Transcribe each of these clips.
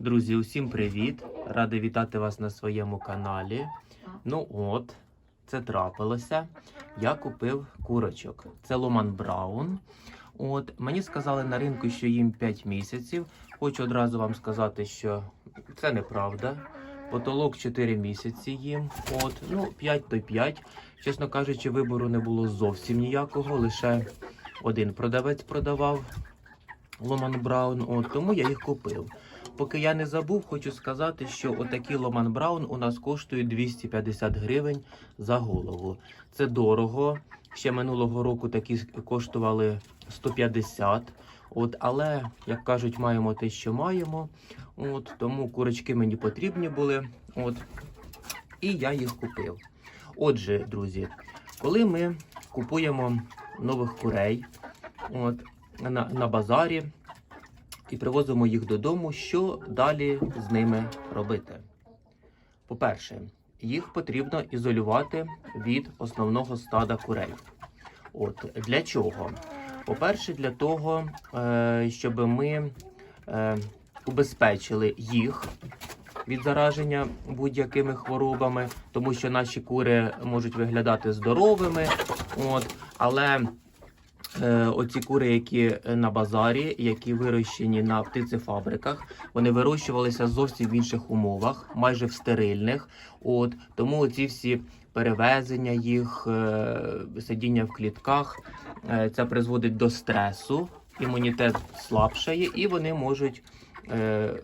Друзі, усім привіт! Радий вітати вас на своєму каналі. Ну от, це трапилося. Я купив курочок. Це Ломан Браун. От, мені сказали на ринку, що їм 5 місяців. Хочу одразу вам сказати, що це неправда. Потолок 4 місяці їм. От, ну, 5 то 5. Чесно кажучи, вибору не було зовсім ніякого. Лише один продавець продавав Ломан Браун. От, тому я їх купив. Поки я не забув, хочу сказати, що отакі Ломан Браун у нас коштують 250 гривень за голову. Це дорого. Ще минулого року такі коштували 150. От, але, як кажуть, маємо те, що маємо. От, тому курочки мені потрібні були. От, і я їх купив. Отже, друзі, коли ми купуємо нових курей от, на, на базарі, і привозимо їх додому. Що далі з ними робити? По-перше, їх потрібно ізолювати від основного стада курей. От для чого? По-перше, для того, е, щоб ми е, убезпечили їх від зараження будь-якими хворобами, тому що наші кури можуть виглядати здоровими, от, але Оці кури, які на базарі, які вирощені на птицефабриках, вони вирощувалися зовсім в інших умовах, майже в стерильних. От тому ці всі перевезення їх, е, сидіння в клітках, е, це призводить до стресу, імунітет слабшає, і вони можуть е,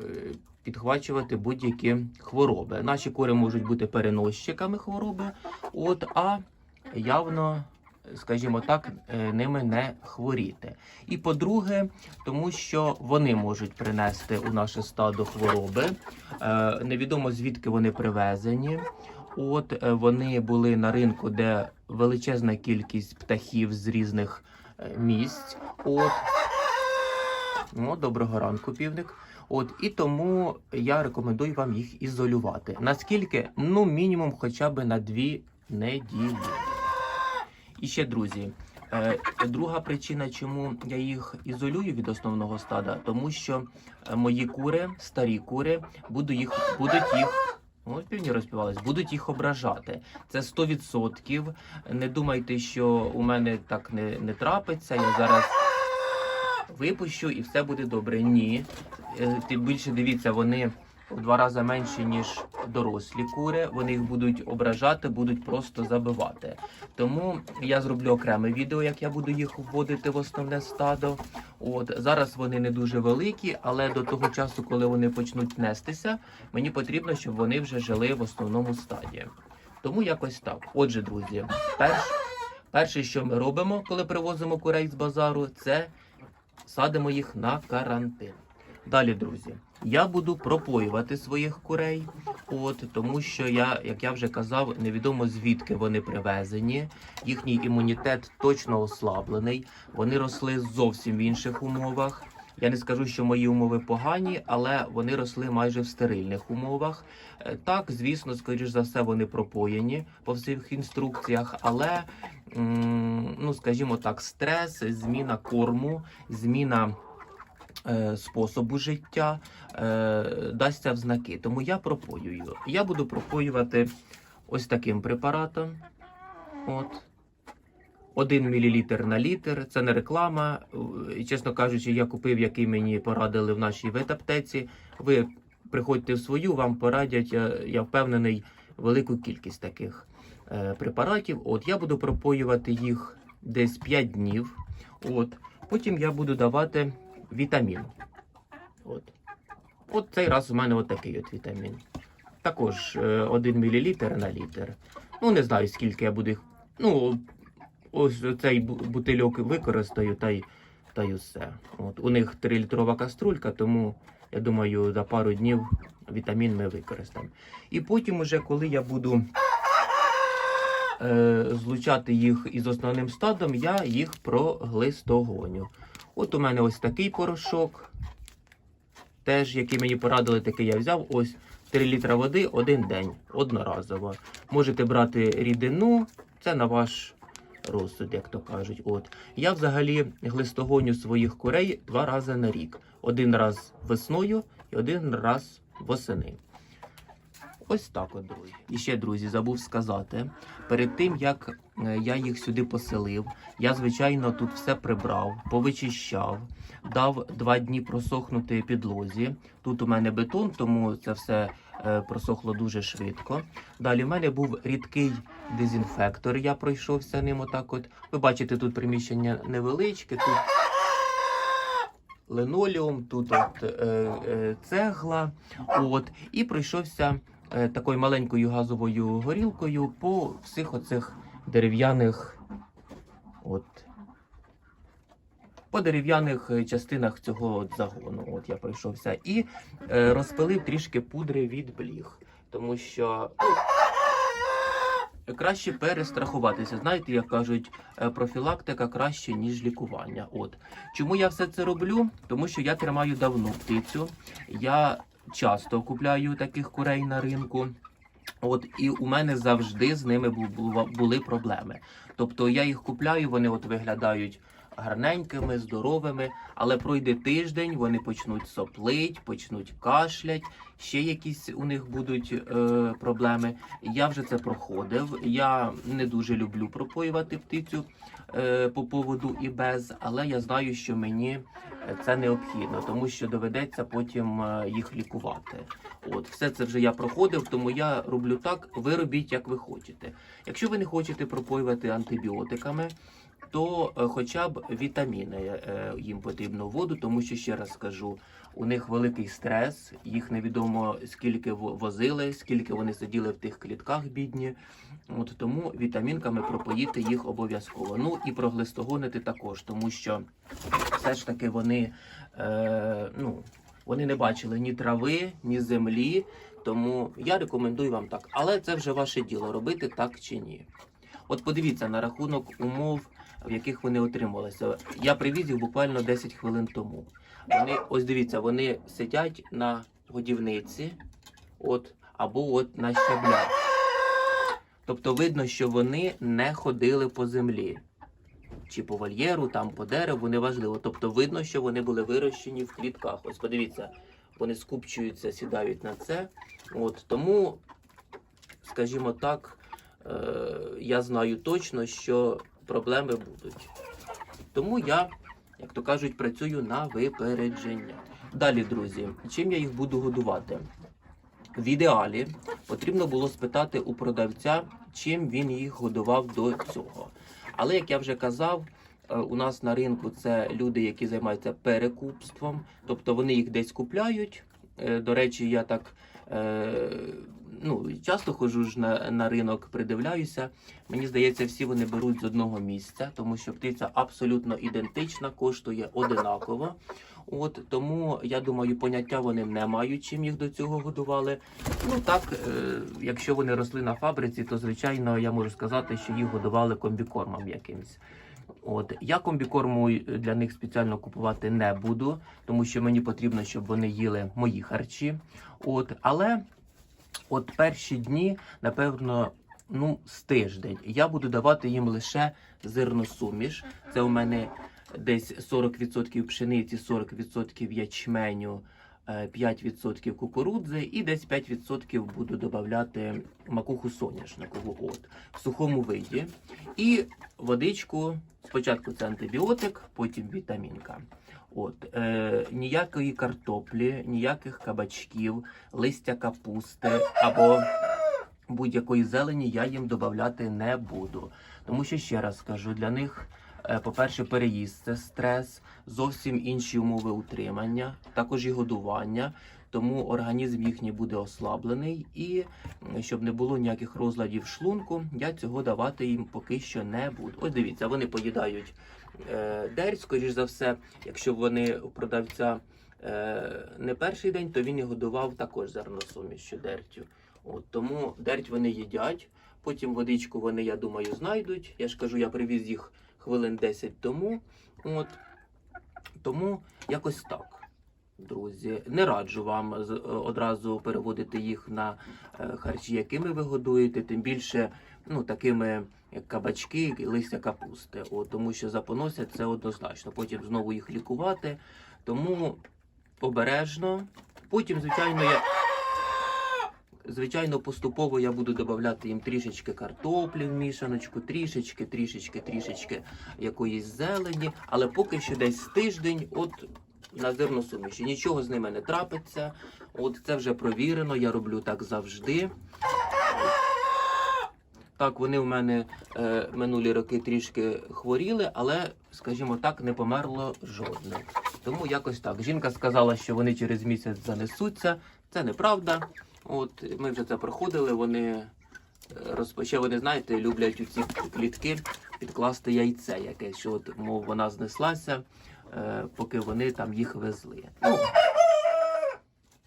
підхвачувати будь-які хвороби. Наші кури можуть бути переносчиками хвороби, от а явно скажімо так, е, ними не хворіти. І по-друге, тому що вони можуть принести у наше стадо хвороби. Е, Невідомо звідки вони привезені. От е, вони були на ринку, де величезна кількість птахів з різних місць. От. О, доброго ранку, півник. От і тому я рекомендую вам їх ізолювати. Наскільки? Ну, мінімум, хоча б на дві неділі. І ще друзі, е, друга причина, чому я їх ізолюю від основного стада, тому що е, мої кури, старі кури, буду їх, будуть їх. Ось півні розпівались, будуть їх ображати. Це 100%. Не думайте, що у мене так не, не трапиться. Я зараз випущу і все буде добре. Ні. Е, Тим більше дивіться, вони в два рази менші, ніж дорослі кури. Вони їх будуть ображати, будуть просто забивати. Тому я зроблю окреме відео, як я буду їх вводити в основне стадо. От зараз вони не дуже великі, але до того часу, коли вони почнуть нестися, мені потрібно, щоб вони вже жили в основному стаді. Тому якось так. Отже, друзі, перш, перше, що ми робимо, коли привозимо курей з базару, це садимо їх на карантин. Далі, друзі, я буду пропоювати своїх курей, от тому що я, як я вже казав, невідомо звідки вони привезені. Їхній імунітет точно ослаблений. Вони росли зовсім в інших умовах. Я не скажу, що мої умови погані, але вони росли майже в стерильних умовах. Е, Так, звісно, скоріш за все, вони пропоєні по всіх інструкціях, але ну, скажімо так, стрес, зміна корму, зміна способу життя е, дасться в знаки. Тому я пропоюю. Я буду пропоювати ось таким препаратом. От. 1 мл на літр. Це не реклама. Е, Чесно кажучи, я купив, який мені порадили в нашій ветаптеці. Ви приходьте в свою, вам порадять, я, я впевнений, велику кількість таких е, препаратів. От я буду пропоювати їх десь 5 днів. От. Потім я буду давати вітамін. От. От цей раз у мене от такий от вітамін. Також е, 1 мл на літр. Ну, не знаю, скільки я буду їх. Ну, ось цей бутильок використаю та й, та й усе. От. У них 3-літрова каструлька, тому я думаю, за пару днів вітамін ми використаємо. І потім, уже, коли я буду е, злучати їх із основним стадом, я їх проглистогоню. От у мене ось такий порошок. Теж, який мені порадили, такий я взяв. Ось 3 літра води один день, одноразово. Можете брати рідину, це на ваш розсуд, як то кажуть. От. Я взагалі глистогоню своїх курей два рази на рік. Один раз весною і один раз восени. Ось так от, друзі. І ще, друзі, забув сказати, перед тим як е, я їх сюди поселив, я, звичайно, тут все прибрав, повичищав, дав два дні просохнути підлозі. Тут у мене бетон, тому це все е, просохло дуже швидко. Далі в мене був рідкий дезінфектор, я пройшовся ним отак. От. Ви бачите, тут приміщення невеличке, тут линолеум, тут от, е, е, цегла. От, і пройшовся такою маленькою газовою горілкою по всіх оцих дерев'яних. От, по дерев'яних е, частинах цього загону. От я пройшовся. І е, розпилив трішки пудри від бліг. Тому що ну, краще перестрахуватися. Знаєте, як кажуть, е, профілактика краще, ніж лікування. От. Чому я все це роблю? Тому що я тримаю давно птицю. Я часто купляю таких курей на ринку. От і у мене завжди з ними бу- бу- були проблеми. Тобто я їх купляю, вони от виглядають гарненькими, здоровими, але пройде тиждень, вони почнуть соплить, почнуть кашлять, ще якісь у них будуть е, проблеми. Я вже це проходив. Я не дуже люблю пропоювати птицю е, по поводу і без, але я знаю, що мені це необхідно, тому що доведеться потім е, їх лікувати. От, все це вже я проходив, тому я роблю так. Ви робіть, як ви хочете. Якщо ви не хочете пропоювати антибіотиками, то е, хоча б вітаміни е, їм потрібно воду, тому що ще раз скажу, у них великий стрес, їх невідомо скільки возили, скільки вони сиділи в тих клітках бідні. От тому вітамінками пропоїти їх обов'язково. Ну і проглистогонити також, тому що все ж таки вони, е, ну, вони не бачили ні трави, ні землі. Тому я рекомендую вам так. Але це вже ваше діло робити так чи ні. От подивіться на рахунок умов, в яких вони отрималися. Я привіз їх буквально 10 хвилин тому. Вони, ось дивіться, вони сидять на годівниці, от, або от на щаблях. Тобто видно, що вони не ходили по землі. Чи по вольєру, там по дереву, неважливо. Тобто видно, що вони були вирощені в клітках. Ось подивіться, вони скупчуються, сідають на це. От тому, скажімо так, е, я знаю точно, що проблеми будуть. Тому я, як то кажуть, працюю на випередження. Далі, друзі, чим я їх буду годувати? В ідеалі потрібно було спитати у продавця, чим він їх годував до цього. Але як я вже казав, е, у нас на ринку це люди, які займаються перекупством, тобто вони їх десь купляють. Е, До речі, я так ну, часто ходжу ж на, на ринок, придивляюся. Мені здається, всі вони беруть з одного місця, тому що птиця абсолютно ідентична, коштує одинаково. От тому я думаю, поняття вони не мають, чим їх до цього годували. Ну так, е, якщо вони росли на фабриці, то звичайно я можу сказати, що їх годували комбікормом якимсь. От я комбікорму для них спеціально купувати не буду, тому що мені потрібно, щоб вони їли мої харчі. От, але от перші дні, напевно, ну, з тиждень я буду давати їм лише зерносуміш. Це у мене десь 40% пшениці, 40% ячменю, е, 5% кукурудзи і десь 5% буду додавати макуху соняшникову от, в сухому виді. І водичку, спочатку це антибіотик, потім вітамінка. От, е, ніякої картоплі, ніяких кабачків, листя капусти або будь-якої зелені я їм додавати не буду. Тому що ще раз скажу, для них, е, по-перше, переїзд це стрес, зовсім інші умови утримання, також і годування. Тому організм їхній буде ослаблений, і щоб не було ніяких розладів шлунку, я цього давати їм поки що не буду. Ось дивіться, вони поїдають дерь, скоріш за все, якщо вони у продавця е, не перший день, то він і годував також зерносумішю дертю. От, тому дерть вони їдять, потім водичку вони, я думаю, знайдуть. Я ж кажу, я привіз їх хвилин 10 тому. От, тому якось так. Друзі, не раджу вам е, одразу переводити їх на е, харчі, якими ви годуєте, тим більше ну, такими як кабачки, листя капусти. От, тому що запоносять це однозначно. Потім знову їх лікувати. Тому обережно, Потім, звичайно, я. Звичайно, поступово я буду додавати їм трішечки картоплі в мішаночку, трішечки, трішечки, трішечки якоїсь зелені, але поки що десь тиждень, от на зерносуміші. Нічого з ними не трапиться. От це вже провірено, я роблю так завжди. Так, вони в мене е, минулі роки трішки хворіли, але, скажімо так, не померло жодне. Тому якось так. Жінка сказала, що вони через місяць занесуться. Це неправда. От ми вже це проходили. Вони е, розпочали, вони знаєте, люблять у ці клітки підкласти яйце якесь, що от, мов вона знеслася, поки вони там їх везли. Ну,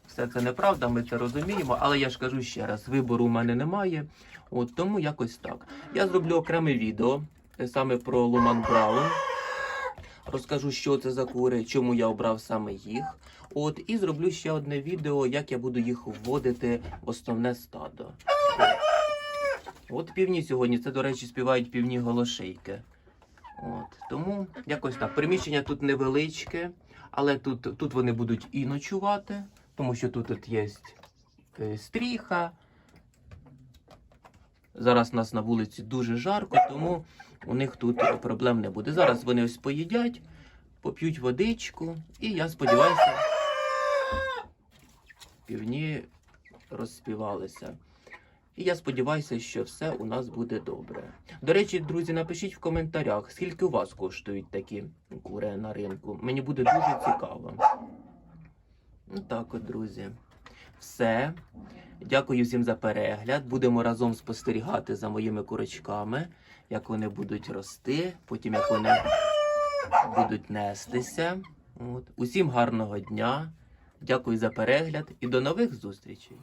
все це неправда, ми це розуміємо, але я ж кажу ще раз: вибору у мене немає. От тому якось так. Я зроблю окреме відео е, саме про Луман Браун. Розкажу, що це за кури, чому я обрав саме їх. От, і зроблю ще одне відео, як я буду їх вводити в основне стадо. От півні сьогодні, це, до речі, співають півні голошейки. От, тому якось так. Приміщення тут невеличке, але тут, тут вони будуть і ночувати, тому що тут от є е, стріха. Зараз у нас на вулиці дуже жарко, тому у них тут проблем не буде. Зараз вони ось поїдять, поп'ють водичку, і я сподіваюся, півні розспівалися. І я сподіваюся, що все у нас буде добре. До речі, друзі, напишіть в коментарях, скільки у вас коштують такі кури на ринку. Мені буде дуже цікаво. Ну так от, друзі. Все. Дякую всім за перегляд. Будемо разом спостерігати за моїми курочками, як вони будуть рости, потім як вони будуть нестися. От. Усім гарного дня. Дякую за перегляд і до нових зустрічей.